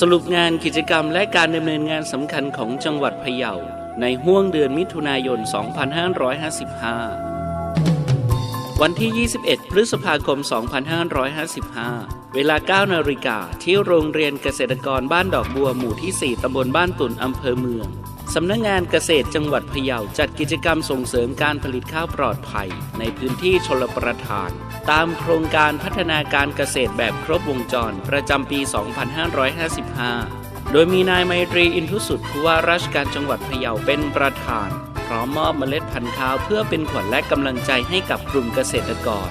สรุปงานกิจกรรมและการดำเนินงานสำคัญของจังหวัดพะเยาในห้วงเดือนมิถุนายน 2555 วันที่ 21 พฤษภาคม 2555 เวลา 9 นาฬิกาที่โรงเรียนเกษตรกรบ้านดอกบัวหมู่ที่ 4 ตำบลบ้านตุ่นอำเภอเมือง สำนักงงานเกษตรจังหวัดพะเยาจัดกิจกรรมส่งเสริมการผลิตข้าวปลอดภัย ในพื้นที่ชลประทาน ตามโครงการพัฒนาการเกษตรแบบครบวงจรประจำปี 2555 โดยมีนายไมตรีอินทุสุดผู้ว่าราชการจังหวัดพะเยาเป็นประธาน พร้อมมอบเมล็ดพันธุ์ข้าวเพื่อเป็นขวัญและกำลังใจให้กับกลุ่มเกษตรกร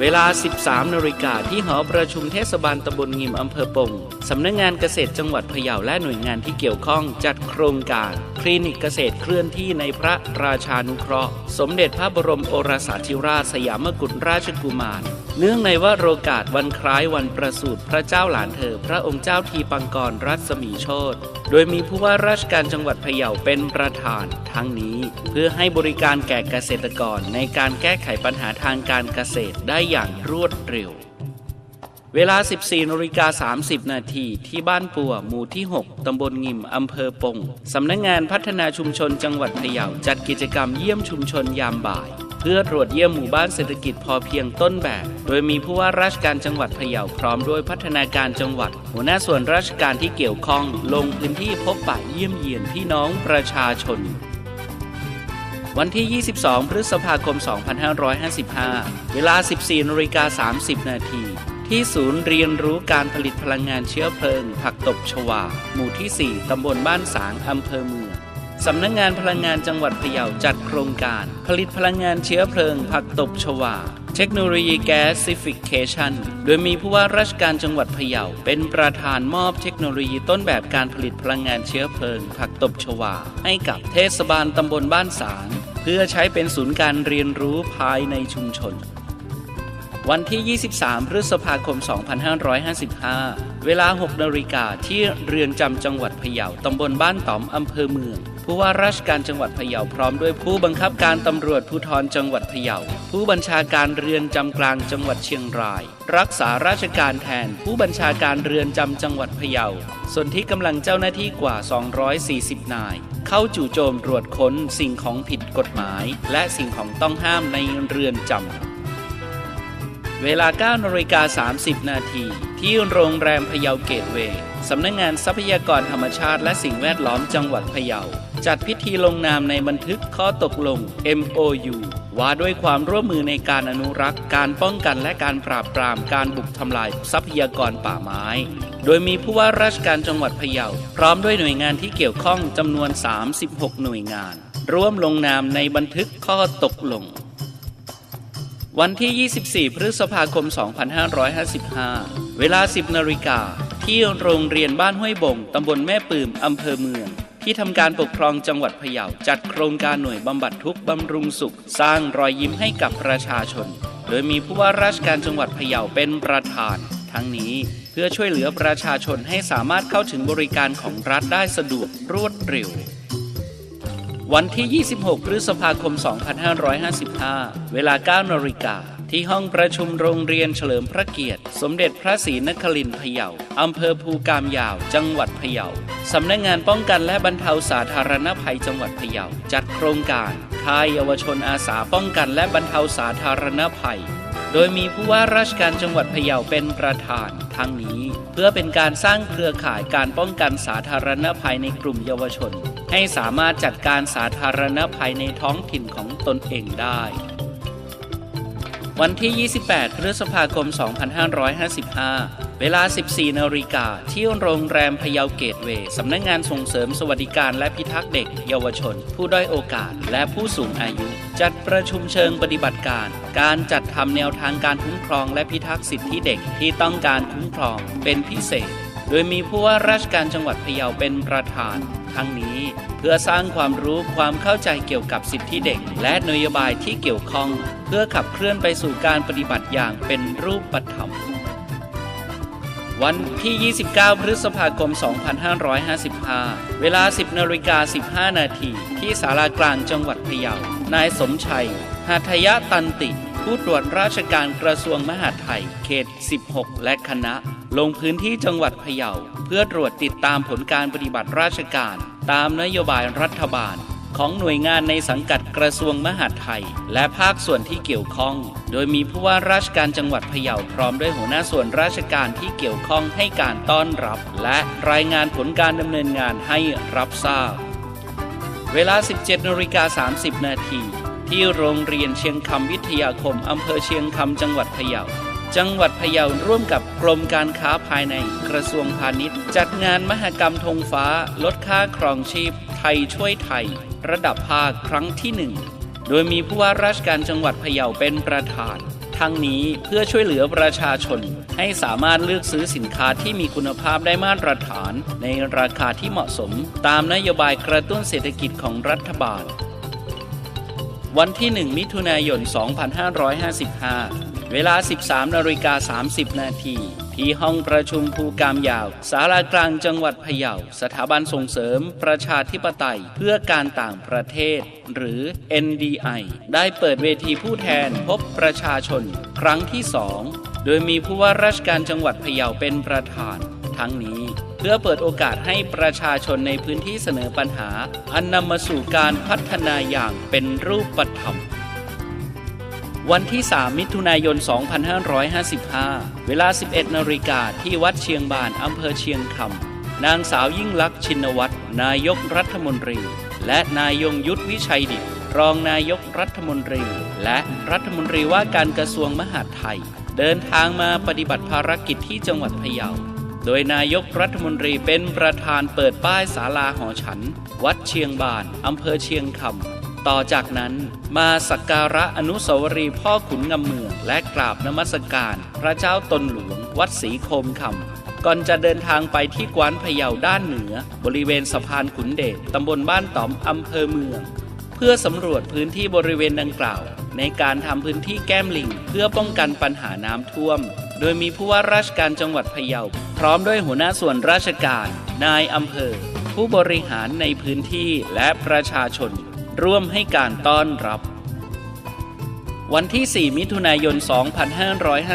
เวลา 13นาฬิกาที่หอประชุมเทศบาลตำบลงิมอำเภอปง สำนักงงานเกษตรจังหวัดพะเยาและหน่วยงานที่เกี่ยวข้องจัดโครงการ ลินิกเกษตรเคลื่อนที่ในพระราชานุเคราะห์ สมเด็จพระบรมโอรสาธิราชสยามกุฎราชกุมาร เนื่องในว่าโอกาสวันคล้ายวันประสูติพระเจ้าหลานเธอ พระองค์เจ้าทีปังกรรัศมีโชตโดยมีผู้ว่าราชการจังหวัดพะเยาเป็นประธาน ทั้งนี้เพื่อให้บริการแก่เกษตรกรในการแก้ไขปัญหาทางการเกษตรได้อย่างรวดเร็ว เวลา 14นาฬิกา30 นาที ที่บ้านปัว หมู่ที่ 6 ตำบลงิม อำเภอปง สำนักงงานพัฒนาชุมชนจังหวัดพะเยาจัดกิจกรรมเยี่ยมชุมชนยามบ่าย เพื่อตรวจเยี่ยมหมู่บ้านเศรษฐกิจพอเพียงต้นแบบ โดยมีผู้ว่าราชการจังหวัดพะเยาพร้อมด้วยพัฒนาการจังหวัด หัวหน้าส่วนราชการที่เกี่ยวข้อง ลงพื้นที่พบปะเยี่ยมเยียนพี่น้องประชาชนวันที่ 22 พฤษภาคม 2555 เวลา 14นาฬิกา30 นาที ที่ศูนย์เรียนรู้การผลิตพลังงานเชื้อเพลิง ผักตบชวา หมู่ที่ 4 ตำบลบ้านสาง อำเภอเมือง สำนักงงานพลังงานจังหวัดพะเยาจัดโครงการ ผลิตพลังงานเชื้อเพลิง ผักตบชวา เทคโนโลยีแก๊สซิฟิเคชันโดยมีผู้ว่าราชการจังหวัดพะเยาเป็นประธานมอบเทคโนโลยีต้นแบบการผลิตพลังงานเชื้อเพลิง ผักตบชวา ให้กับเทศบาลตำบลบ้านสาง เพื่อใช้เป็นศูนย์การเรียนรู้ภายในชุมชน วันที่ 23 พฤษภาคม 2555 เวลา 6นาฬิกาที่เรือนจำจังหวัดพะเยา ตำบลบ้านต๋อม อำเภอเมือง ผู้ว่าราชการจังหวัดพะเยาพร้อมด้วยผู้บังคับการตำรวจภูธรจังหวัดพะเยา ผู้บัญชาการเรือนจำกลางจังหวัดเชียงราย รักษาราชการแทนผู้บัญชาการเรือนจำจังหวัดพะเยา ส่วนที่กำลังเจ้าหน้าที่กว่า 240 นายเข้าจู่โจมตรวจค้นสิ่งของผิดกฎหมาย และสิ่งของต้องห้ามในเรือนจำ เวลา9นาฬิกา30 นาที ที่โรงแรมพะเยาเกตเวย์สำนักงงานทรัพยากรธรรมชาติและสิ่งแวดล้อมจังหวัดพะเยา จัดพิธีลงนามในบันทึกข้อตกลง MOU ว่าด้วยความร่วมมือในการอนุรักษ์ การป้องกันและการปราบปรามการบุกทำลายทรัพยากรป่าไม้ โดยมีผู้ว่าราชการจังหวัดพะเยา พร้อมด้วยหน่วยงานที่เกี่ยวข้องจำนวน 36 หน่วยงาน ร่วมลงนามในบันทึกข้อตกลง วันที่ 24 พฤษภาคม 2555 เวลา 10นาฬิกา ที่โรงเรียนบ้านห้วยบง ตำบลแม่ปืมอำเภอเมือง ที่ทำการปกครองจังหวัดพะเยาจัดโครงการหน่วยบำบัดทุกบำรุงสุข สร้างรอยยิ้มให้กับประชาชน โดยมีผู้ว่าราชการจังหวัดพะเยาเป็นประธาน ทั้งนี้เพื่อช่วยเหลือประชาชนให้สามารถเข้าถึงบริการของรัฐได้สะดวกรวดเร็ว วันที่ 26 พฤษภาคม 2555 เวลา 9นาฬิกา ที่ห้องประชุมโรงเรียนเฉลิมพระเกียรติ สมเด็จพระศรีนครินทร์พะเยา อำเภอภูกามยาว จังหวัดพะเยา สำนักงงานป้องกันและบรรเทาสาธารณภัยจังหวัดพะเยา จัดโครงการค่ายเยาวชนอาสาป้องกันและบรรเทาสาธารณภัย โดยมีผู้ว่าราชการจังหวัดพะเยาเป็นประธานทั้งนี้ เพื่อเป็นการสร้างเครือข่ายการป้องกันสาธารณภัยในกลุ่มเยาวชน ให้สามารถจัดการสาธารณภัยในท้องถิ่นของตนเองได้ วันที่ 28 พฤษภาคม 2555 เวลา 14 นาฬิกาที่โรงแรมพเยาวเกตเวย์สำนักงงานส่งเสริมสวัสดิการและพิทักษ์เด็ก เยาวชน ผู้ด้อยโอกาส และผู้สูงอายุ จัดประชุมเชิงปฏิบัติการ การจัดทำแนวทางการคุ้มครองและพิทักษ์สิทธิเด็กที่ต้องการคุ้มครองเป็นพิเศษ ดยมีผู้ว่าราชการจังหวัดพะเยาเป็นประธาน ทั้งนี้เพื่อสร้างความรู้ความเข้าใจเกี่ยวกับสิทธิเด็ก และนโยบายที่เกี่ยวข้อง เพื่อขับเคลื่อนไปสู่การปฏิบัติอย่างเป็นรูปธรรม วันที่ 29 พฤษภาคม 2555 เวลา 10นาฬิกา15 นาทีที่ศาลากลางจังหวัดพะเยานายสมชัยหาทยะตันติ ผู้ตรวจราชการกระทรวงมหาดไทยเขต 16 และคณะ ลงพื้นที่จังหวัดพะเยาเพื่อตรวจติดตามผลการปฏิบัติราชการ ตามนโยบายรัฐบาล ของหน่วยงานในสังกัดกระทรวงมหาดไทย และภาคส่วนที่เกี่ยวข้อง โดยมีผู้ว่าราชการจังหวัดพะเยาพร้อมด้วยหัวหน้าส่วนราชการที่เกี่ยวข้องให้การต้อนรับ และรายงานผลการดำเนินงานให้รับทราบ เวลา 17นาฬิกา30 นาที ที่โรงเรียนเชียงคำวิทยาคมอำเภอเชียงคำจังหวัดพะเยา จังหวัดพะเยาร่วมกับกรมการค้าภายในกระทรวงพาณิชย์ จัดงานมหกรรมธงฟ้า ลดค่าครองชีพ ไทยช่วยไทย ระดับภาคครั้งที่หนึ่งโดยมีผู้ว่าราชการจังหวัดพะเยาเป็นประธาน ทั้งนี้เพื่อช่วยเหลือประชาชน ให้สามารถเลือกซื้อสินค้าที่มีคุณภาพได้มาตรฐาน ในราคาที่เหมาะสม ตามนโยบายกระตุ้นเศรษฐกิจของรัฐบาล วันที่ 1 มิถุนายน 2555 เวลา 13นาฬิกา30 นาที ที่ห้องประชุมภูกามยาว สารากลางจังหวัดพะเยา สถาบันส่งเสริมประชาธิปไตยเพื่อการต่างประเทศ หรือ NDI ได้เปิดเวทีผู้แทนพบประชาชน ครั้งที่ 2 โดยมีผู้ว่าราชการจังหวัดพะเยาเป็นประธาน ทั้งนี้ พื่อเปิดโอกาสให้ประชาชนในพื้นที่เสนอปัญหา อันนำมาสู่การพัฒนาอย่างเป็นรูปธรรม วันที่ 3 มิถุนายน 2555 เวลา 11นาฬิกาที่วัดเชียงบานอำเภอเชียงคำนางสาวยิ่งลักษณ์ชินวัตรนายกรัฐมนตรี และนายยงยุทธวิชัยดิตรองนายกรัฐมนตรี และรัฐมนตรีว่าการกระทรวงมหาดไทย เดินทางมาปฏิบัติภารกิจที่จังหวัดพะเยา โดยนายกรัฐมนตรีเป็นประธานเปิดป้ายศาลาหอฉัน วัดเชียงบาน อำเภอเชียงคำต่อจากนั้นมาสักการะอนุสาวรีย์พ่อขุนงำเมือง และกราบนมัสการ พระเจ้าตนหลวง วัดศรีโคมคำก่อนจะเดินทางไปที่กวานพะเยาด้านเหนือ บริเวณสะพานขุนเดชตำบลบ้านต๋อมอำเภอเมือง เพื่อสำรวจพื้นที่บริเวณดังกล่าว ในการทำพื้นที่แก้มลิง เพื่อป้องกันปัญหาน้ำท่วม โดยมีผู้ว่าราชการจังหวัดพะเยา พร้อมด้วยหัวหน้าส่วนราชการ นายอำเภอ ผู้บริหารในพื้นที่และประชาชน ร่วมให้การต้อนรับ วันที่ 4 มิถุนายน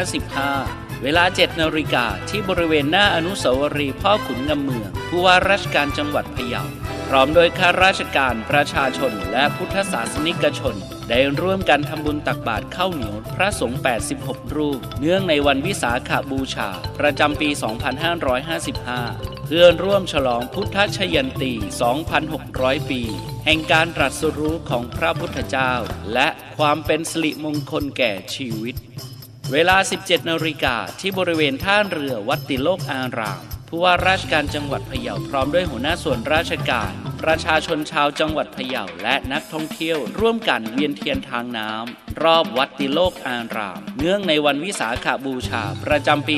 2555 เวลา 7นาฬิกาที่บริเวณหน้าอนุสาวรีย์พ่อขุนงำเมือง ผู้ว่าราชการจังหวัดพะเยา พร้อมโดยข้าราชการประชาชนและพุทธศาสนิกชน ได้ร่วมกันทำบุญตักบาตรข้าวเหนียวพระสงฆ์86 รูป เนื่องในวันวิสาขาบูชา ประจำปี 2555 เพื่อร่วมฉลองพุทธชยันตี 2,600 ปี แห่งการตรัสรู้ของพระพุทธเจ้า และความเป็นสิริมงคลแก่ชีวิต เวลา 17 นาฬิกาที่บริเวณท่าเรือวัดติโลกอาราม ผู้ว่าราชการจังหวัดพะเยาพร้อมด้วยหัวหน้าส่วนราชการ ประชาชนชาวจังหวัดพะเยาและนักท่องเที่ยว ร่วมกันเวียนเทียนทางน้ำรอบวัดติโลกอาราม เนื่องในวันวิสาขาบูชา ประจำปี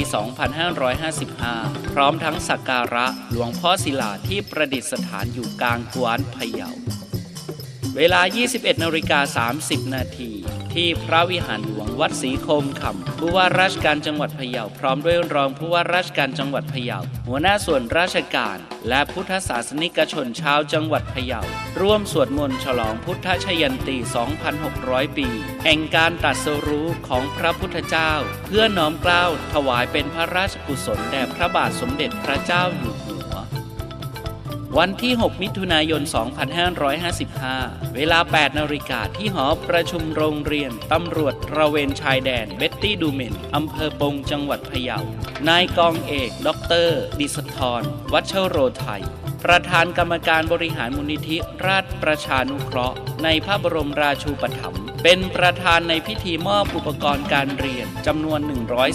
2555 พร้อมทั้งสักการะหลวงพ่อศิลาที่ประดิษฐานอยู่กลางกวานพะเยา เวลา 21นาฬิกา30 นาที ที่พระวิหารหลวงวัดศรีโคมคำผู้ว่าราชการจังหวัดพะเยาพร้อมด้วยรองผู้ว่าราชการจังหวัดพะเยาหัวหน้าส่วนราชการ และพุทธศาสนิกชนชาวจังหวัดพะเยาร่วมสวดมนต์ฉลองพุทธชยันตี 2,600 ปี แห่งการตรัสรู้ของพระพุทธเจ้า เพื่อน้อมเกล้าถวายเป็นพระราชกุศลแด่พระบาทสมเด็จพระเจ้าอยู่ วันที่ 6 มิถุนายน 2555 เวลา 8 นาฬิกาที่หอประชุมโรงเรียน ตำรวจระเวนชายแดนเบ็ตตี้ดูเมน อำเภอปงจังหวัดพะเยา นายกองเอก ดร ดิสทร วัชโรไทย ประธานกรรมการบริหารมูลนิธิราชประชานุเคราะห์ ในพระบรมราชูปถัมภ์เป็นประธานในพิธีมอบอุปกรณ์การเรียนจำนวน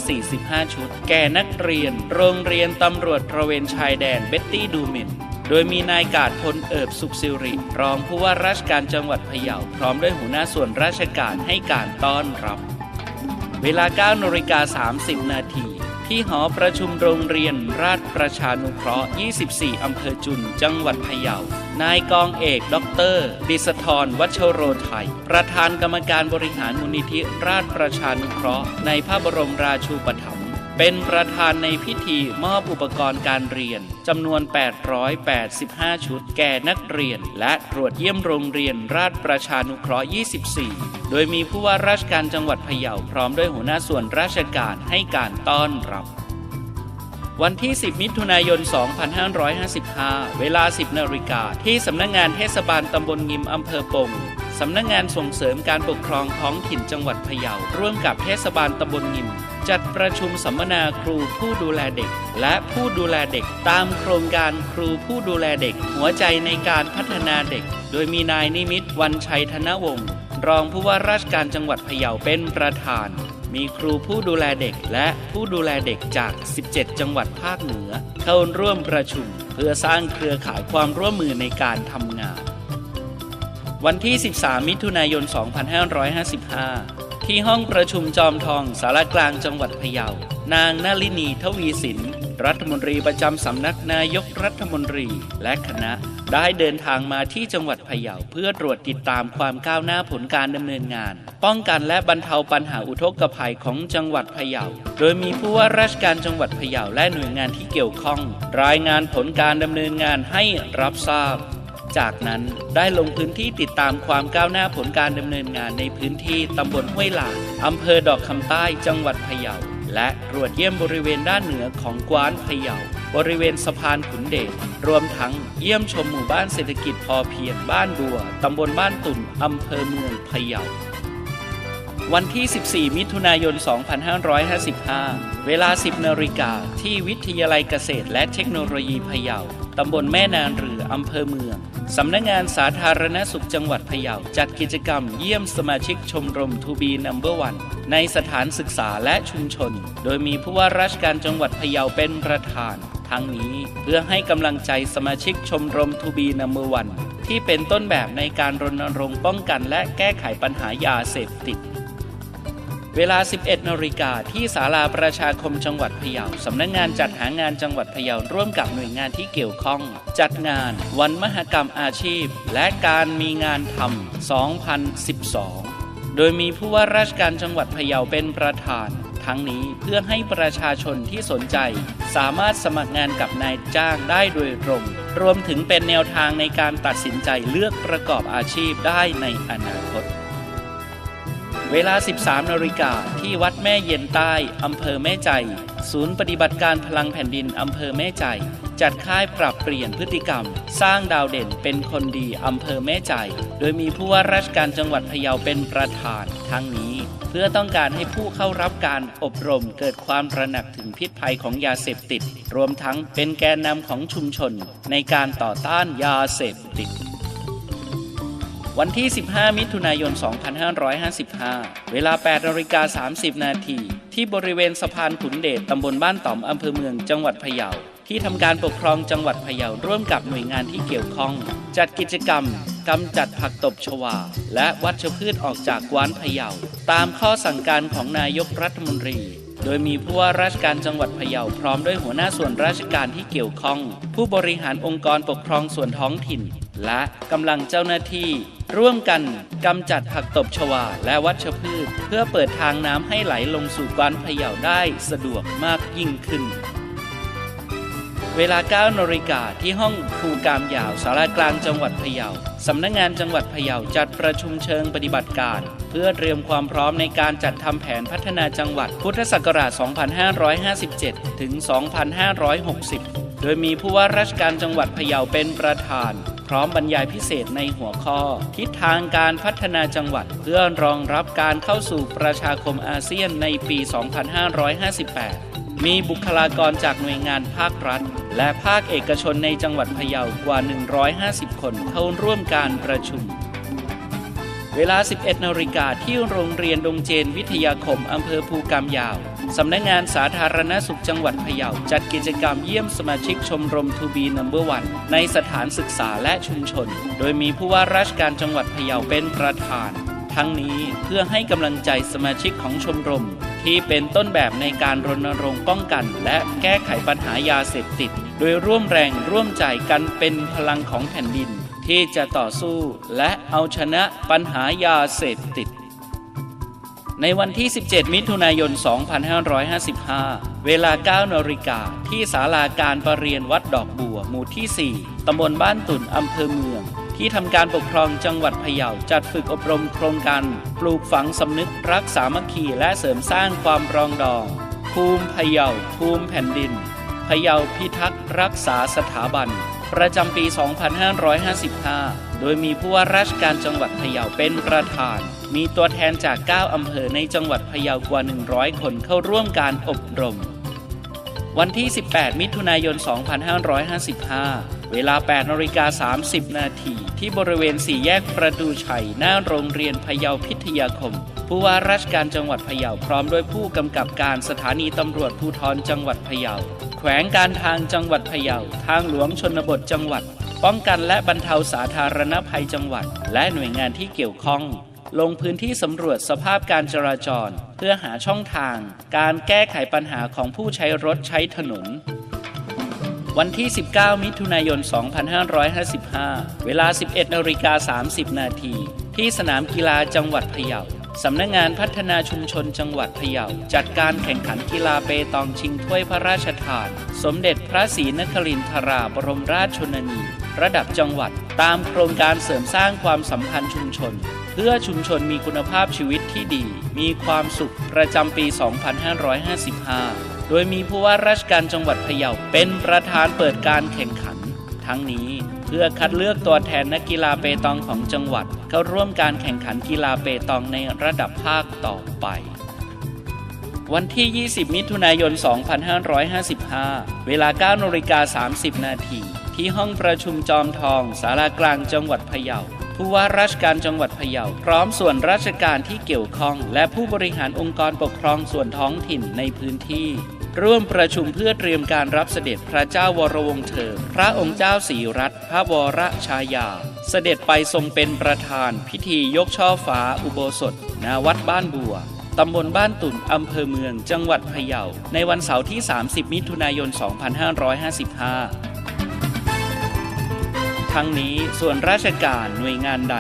145 ชุด แก่นักเรียน โรงเรียนตำรวจระเวนชายแดนเบตตี้ดูเมน โดยมีนายกาดพลเอิบสุขสิริ รองผู้ว่าราชการจังหวัดพะเยาพร้อมด้วยหัวหน้าส่วนราชการให้การต้อนรับ เวลา9นาฬิกา30 นาที ที่หอประชุมโรงเรียนราชประชานุเคราะห์ 24 อำเภอจุน จังหวัดพะเยา นายกองเอกดรดิสทรวัชโรไทย ประธานกรรมการบริหารมูลนิธิราชประชานุเคราะห์ ในพระบรมราชูปถัมภ์ เป็นประธานในพิธีมอบอุปกรณ์การเรียนจำนวน 885 ชุดแก่นักเรียน และตรวจเยี่ยมโรงเรียนราชประชานุเคราะห์ 24 โดยมีผู้ว่าราชการจังหวัดพะเยาพร้อมด้วยหัวหน้าส่วนราชการให้การต้อนรับ วันที่ 10 มิถุนายน 2555 เวลา 10 นาฬิกาที่สำนักงงานเทศบาลตำบลงิมอำเภอปงสำนักงงานส่งเสริมการปกครองท้องถิ่นจังหวัดพะเยาร่วมกับเทศบาลตำบลงิม จัดประชุมสัมมนาครูผู้ดูแลเด็ก และผู้ดูแลเด็กตามโครงการครูผู้ดูแลเด็ก หัวใจในการพัฒนาเด็ก โดยมีนายนิมิตวันชัยธนวงศ์รองผู้ว่าราชการจังหวัดพะเยาเป็นประธาน มีครูผู้ดูแลเด็กและผู้ดูแลเด็กจาก 17 จังหวัดภาคเหนือ เข้าร่วมประชุม เพื่อสร้างเครือข่ายความร่วมมือในการทำงาน วันที่ 13 มิถุนายน 2555 ที่ห้องประชุมจอมทองสารกลางจังหวัดพะเยา นางนาลินีทวีสิน รัฐมนตรีประจำสำนักนายกรัฐมนตรีและคณะได้เดินทางมาที่จังหวัดพะเยาเพื่อตรวจติดตามความก้าวหน้าผลการดำเนินงาน ป้องกันและบรรเทาปัญหาอุทกภัยของจังหวัดพะเยา โดยมีผู้ว่าราชการจังหวัดพะเยาและหน่วยงานที่เกี่ยวข้อง รายงานผลการดำเนินงานให้รับทราบ จากนั้นได้ลงพื้นที่ติดตามความก้าวหน้าผลการดำเนินงานในพื้นที่ตำบลห้วยหลางอำเภอดอกคำใต้จังหวัดพะเยา และตรวจเยี่ยมบริเวณด้านเหนือของกวานพะเยา บริเวณสะพานขุนเดชรวมทั้งเยี่ยมชมหมู่บ้านเศรษฐกิจพอเพียงบ้านบัวตำบลบ้านตุ่นอำเภอเมืองพะเยา วันที่ 14 มิถุนายน 2555 เวลา 10นาฬิกาที่วิทยาลัยเกษตรและเทคโนโลยีพะเยา ตำบลแม่นานเรือ อำเภอเมือง สำนักงงานสาธารณสุขจังหวัดพะเยา จัดกิจกรรมเยี่ยมสมาชิกชมรมทูบีนัมเบอร์วันในสถานศึกษาและชุมชน โดยมีผู้ว่าราชการจังหวัดพะเยาเป็นประธาน ทั้งนี้เพื่อให้กำลังใจสมาชิกชมรมทูบีนัมเบอร์วันที่เป็นต้นแบบในการรณรงค์ป้องกันและแก้ไขปัญหายาเสพติด เวลา 11นาฬิกาที่ศาลาประชาคมจังหวัดพะเยาสำนักงงานจัดหางานจังหวัดพะเยาร่วมกับหน่วยงานที่เกี่ยวข้อง จัดงานวันมหกรรมอาชีพ และการมีงานทำ 2012 โดยมีผู้ว่าราชการจังหวัดพะเยาเป็นประธาน ทั้งนี้เพื่อให้ประชาชนที่สนใจ สามารถสมัครงานกับนายจ้างได้โดยตรง รวมถึงเป็นแนวทางในการตัดสินใจเลือกประกอบอาชีพได้ในอนาคต เวลา 13 นาฬิกาที่วัดแม่เย็นใต้ อำเภอแม่ใจ ศูนย์ปฏิบัติการพลังแผ่นดิน อำเภอแม่ใจ จัดค่ายปรับเปลี่ยนพฤติกรรม สร้างดาวเด่นเป็นคนดี อำเภอแม่ใจ โดยมีผู้ว่าราชการจังหวัดพะเยาเป็นประธาน ทั้งนี้เพื่อต้องการให้ผู้เข้ารับการอบรมเกิดความตระหนักถึงพิษภัยของยาเสพติด รวมทั้งเป็นแกนนำของชุมชนในการต่อต้านยาเสพติด วันที่ 15 มิถุนายน 2555 เวลา8นาฬิกา30 นาที ที่บริเวณสะพานขุนเดชตำบลบ้านต่อมอำเภอเมืองจังหวัดพะเยา ที่ทำการปกครองจังหวัดพะเยาร่วมกับหน่วยงานที่เกี่ยวข้อง จัดกิจกรรมกำจัดผักตบชวา และวัชพืชออกจากกวานพะเยา ตามข้อสั่งการของนายกรัฐมนตรี โดยมีผู้ว่าราชการจังหวัดพะเยาพร้อมด้วยหัวหน้าส่วนราชการที่เกี่ยวข้อง ผู้บริหารองค์กรปกครองส่วนท้องถิ่น และกำลังเจ้าหน้าที่ ร่วมกันกำจัดผักตบชวาและวัชพืช เพื่อเปิดทางน้ำให้ไหลลงสู่กวานพะเยาได้สะดวกมากยิ่งขึ้น เวลา9นาฬิกาที่ห้องภูกามยาวสารากลางจังหวัดพะเยาสำนักงงานจังหวัดพะเยาจัดประชุมเชิงปฏิบัติการ เพื่อเตรียมความพร้อมในการจัดทำแผนพัฒนาจังหวัดพุทธศักราช 2557 ถึง 2560 โดยมีผู้ว่าราชการจังหวัดพะเยาเป็นประธาน พร้อมบรรยายพิเศษในหัวข้อ ทิศทางการพัฒนาจังหวัด เพื่อรองรับการเข้าสู่ประชาคมอาเซียนในปี 2558 มีบุคลากรจากหน่วยงานภาครัฐ และภาคเอกชนในจังหวัดพะเยากว่า 150 คนเข้าร่วมการประชุม เวลา 11นาฬิกาที่โรงเรียนดงเจนวิทยาคมอำเภอภูกามยาว สำนักงงานสาธารณสุขจังหวัดพะเยาจัดกิจกรรมเยี่ยมสมาชิกชมรมทูบีนัมเบอร์วันในสถานศึกษาและชุมชน โดยมีผู้ว่าราชการจังหวัดพะเยาเป็นประธาน ทั้งนี้เพื่อให้กำลังใจสมาชิกของชมรม ที่เป็นต้นแบบในการรณรงค์ป้องกัน และแก้ไขปัญหายาเสพติด โดยร่วมแรงร่วมใจกันเป็นพลังของแผ่นดิน ที่จะต่อสู้และเอาชนะปัญหายาเสพติด ในวันที่ 17 มิถุนายน 2555 เวลา 9นาฬิกาที่ศาลาการประเรียนวัดดอกบัว หมู่ที่ 4 ตำบลบ้านตุ่น อำเภอเมือง ที่ทำการปกครองจังหวัดพะเยาจัดฝึกอบรมโครงการ ปลูกฝังสำนึกรักสามัคคีและเสริมสร้างความรองดอง ภูมิพะเยาภูมิแผ่นดินพะเยาพิทักษ์รักษาสถาบัน ประจำปี 2555 โดยมีผู้ว่าราชการจังหวัดพะเยาเป็นประธาน มีตัวแทนจาก 9 อำเภอในจังหวัดพะเยากว่า 100 คนเข้าร่วมการอบรม วันที่ 18 มิถุนายน 2555 เวลา 8นาฬิกา30 นาทีที่บริเวณสี่แยกประตูชัย หน้าโรงเรียนพะเยาพิทยาคม ผู้ว่าราชการจังหวัดพะเยาพร้อมด้วยผู้กำกับการสถานีตำรวจภูธรจังหวัดพะเยา วงการทางจังหวัดพะเยา ทางหลวงชนบทจังหวัด ป้องกันและบรรเทาสาธารณภัยจังหวัด และหน่วยงานที่เกี่ยวข้อง ลงพื้นที่สำรวจสภาพการจราจร เพื่อหาช่องทาง การแก้ไขปัญหาของผู้ใช้รถใช้ถนน วันที่ 19 มิถุนายน 2555 เวลา 11นาฬิกา30 นาทีที่สนามกีฬาจังหวัดพะเยา สำนักงงานพัฒนาชุมชนจังหวัดพะเยาจัดการแข่งขันกีฬาเปตองชิงถ้วยพระราชทาน สมเด็จพระศรีนครินทราบรมราชชนนี ระดับจังหวัด ตามโครงการเสริมสร้างความสัมพันธ์ชุมชน เพื่อชุมชนมีคุณภาพชีวิตที่ดี มีความสุขประจำปี 2555 โดยมีผู้ว่าราชการจังหวัดพะเยาเป็นประธานเปิดการแข่งขัน ทั้งนี้ เพื่อคัดเลือกตัวแทนนักกีฬาเปตองของจังหวัด เข้าร่วมการแข่งขันกีฬาเปตองในระดับภาคต่อไป วันที่ 20 มิถุนายน 2555 เวลา9นาฬิกา30 นาที ที่ห้องประชุมจอมทองศาลากลางจังหวัดพะเยาผู้ว่าราชการจังหวัดพะเยาพร้อมส่วนราชการที่เกี่ยวข้อง และผู้บริหารองค์กรปกครองส่วนท้องถิ่นในพื้นที่ ร่วมประชุมเพื่อเตรียมการรับเสด็จพระเจ้าวรวงศ์เธอ พระองค์เจ้าศรีรัตพระวรชายา เสด็จไปทรงเป็นประธาน พิธียกช่อฟ้าอุโบสถณวัดบ้านบัวตำบลบ้านตุ่น อำเภอเมือง จังหวัดพะเยา ในวันเสาร์ที่ 30 มิถุนายน 2555 ทั้งนี้ส่วนราชการหน่วยงานใด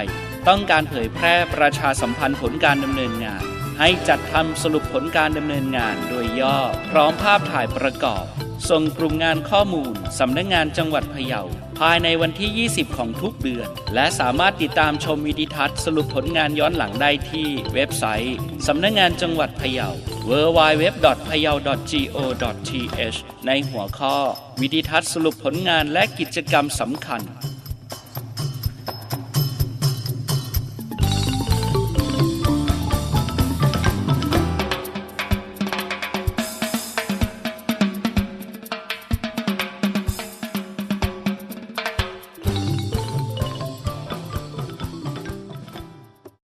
ต้องการเผยแพร่ประชาสัมพันธ์ผลการดำเนินงาน ให้จัดทำสรุปผลการดำเนินงานโดยย่อ พร้อมภาพถ่ายประกอบ ส่งกลุ่มงานข้อมูล สำนักงงานจังหวัดพะเยา ภายในวันที่ 20 ของทุกเดือน และสามารถติดตามชมวิดีทัศน์สรุปผลงานย้อนหลังได้ที่เว็บไซต์ สำนักงงานจังหวัดพะเยา www.payao.go.th ในหัวข้อ วิดีทัศน์สรุปผลงานและกิจกรรมสำคัญ